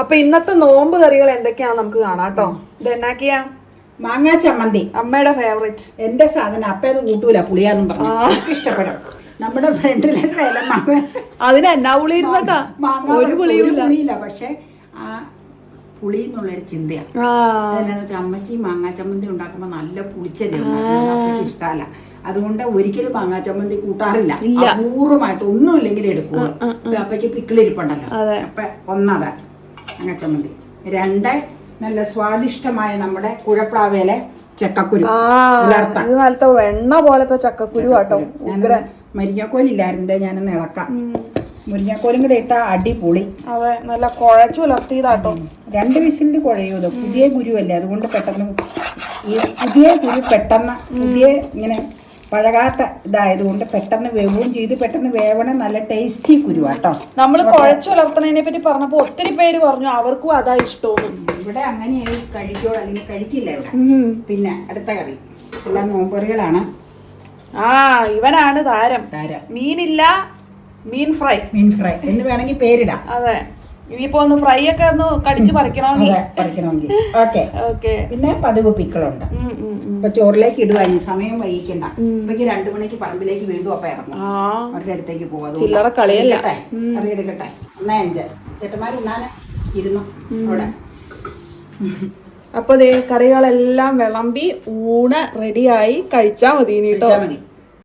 അപ്പൊ ഇന്നത്തെ നോമ്പ് കറികൾ എന്തൊക്കെയാണ് നമുക്ക് കാണാട്ടോ കേട്ടോ. ഇത് എന്നാക്കിയാ? മാങ്ങാ ചമ്മന്തി. അമ്മയുടെ ഫേവറേറ്റ് എന്റെ സാധനം. അപ്പ അത് കൂട്ടൂല പുളിയാന്നും പറഞ്ഞു. എനിക്ക് ഇഷ്ടപ്പെടും. നമ്മുടെ ഫ്രണ്ടിലെ സേലം മാങ്ങ അതിന് എന്നാ പുളി ഇരുന്നട്ടാ? മാങ്ങ ഒരു ഒരു പുളിയുമില്ല പുളിയില്ല. പക്ഷെ ആ പുളി എന്നുള്ളൊരു ചിന്തയാണ് ചമ്മച്ചി അതെന്നാന്ന് വെച്ചാൽ അമ്മച്ചി മാങ്ങാ ചമ്മന്തി ഉണ്ടാക്കുമ്പോൾ നല്ല പുളിച്ചല്ലേ ഇഷ്ടമല്ല അതുകൊണ്ട് ഒരിക്കലും മാങ്ങാ ചമ്മന്തി കൂട്ടാറില്ല. അപൂർവമായിട്ട് ഒന്നും ഇല്ലെങ്കിൽ എടുക്കുള്ളൂ ഇപ്പൊ അപ്പയ്ക്ക് പിക്കിളിരിപ്പുണ്ടല്ലോ. അതെ. അപ്പൊ ഒന്നത്. ചമ്മന്തി രണ്ട് നല്ല സ്വാദിഷ്ടമായ നമ്മുടെ കുഴപ്രാവേലെ ചക്കക്കുരു. ആ എണ്ണ വെണ്ണ പോലത്തെ ചക്കക്കുരു ആട്ടോ. ഞാൻ മുരിങ്ങക്കോലില്ലായിരുന്നേ ഞാനൊന്ന് ഇളക്കാം. മുരിങ്ങക്കോലും കൂടെ ഇട്ട അടിപൊളി. അതെ നല്ല കുഴച്ചു പുലർത്തിയതാട്ടോ രണ്ട് വിസിലിന് കുഴയൂത് പുതിയ കുരുവല്ലേ അതുകൊണ്ട് പെട്ടെന്ന് ഈ പുതിയ കുരു പെട്ടെന്ന് പുതിയ ഇങ്ങനെ പഴകാത്ത ഇതായതുകൊണ്ട് പെട്ടെന്ന് വേവും ചെയ്ത് പെട്ടെന്ന് വേവണം നല്ല ടേസ്റ്റി കുരുവാട്ടോ. നമ്മൾ കുഴച്ചു ഉലർത്തണതിനെ പറ്റി പറഞ്ഞപ്പോ ഒത്തിരി പേര് പറഞ്ഞു അവർക്കും അതാ ഇഷ്ടവും ഇവിടെ അങ്ങനെയായി കഴിക്കോ അല്ലെങ്കിൽ കഴിക്കില്ല ഇവിടെ. പിന്നെ അടുത്ത കറി. എല്ലാ നോമ്പറികളാണ് ആ ഇവനാണ് താരം. താരം. മീനില്ല മീൻ ഫ്രൈ. മീൻ ഫ്രൈ. എന്ന് വേണമെങ്കിൽ പേരിടാം. അതെ. ഇനിയിപ്പോ ഒന്ന് ഫ്രൈ ഒക്കെ ഒന്ന് കടിച്ചു പറിക്കണമെങ്കിൽ. ഓക്കെ. ഓക്കെ. പിന്നെ പതിവ് പിക്കളുണ്ട്. ഇപ്പൊ ചോറിലേക്ക് ഇടുക ഇനി സമയം വൈകിക്കണ്ട. ഇപ്പൊക്ക് രണ്ടു മണിക്ക് പറമ്പിലേക്ക് വീണ്ടും അപ്പൊ ഇറങ്ങും. അവരുടെ അടുത്തേക്ക് പോവാം ചില്ലറ കളിയല്ലേ? അറിയെടുക്കട്ടെ ഒന്നേ അഞ്ച്. ചേട്ടന്മാർ ഉണ്ണാന് ഇരുന്നു. അവിടെ. അപ്പൊ കറികളെല്ലാം വിളമ്പി ഊണ് റെഡിയായി കഴിച്ചാ മതി കേട്ടോ. കഴിച്ചാ മതി.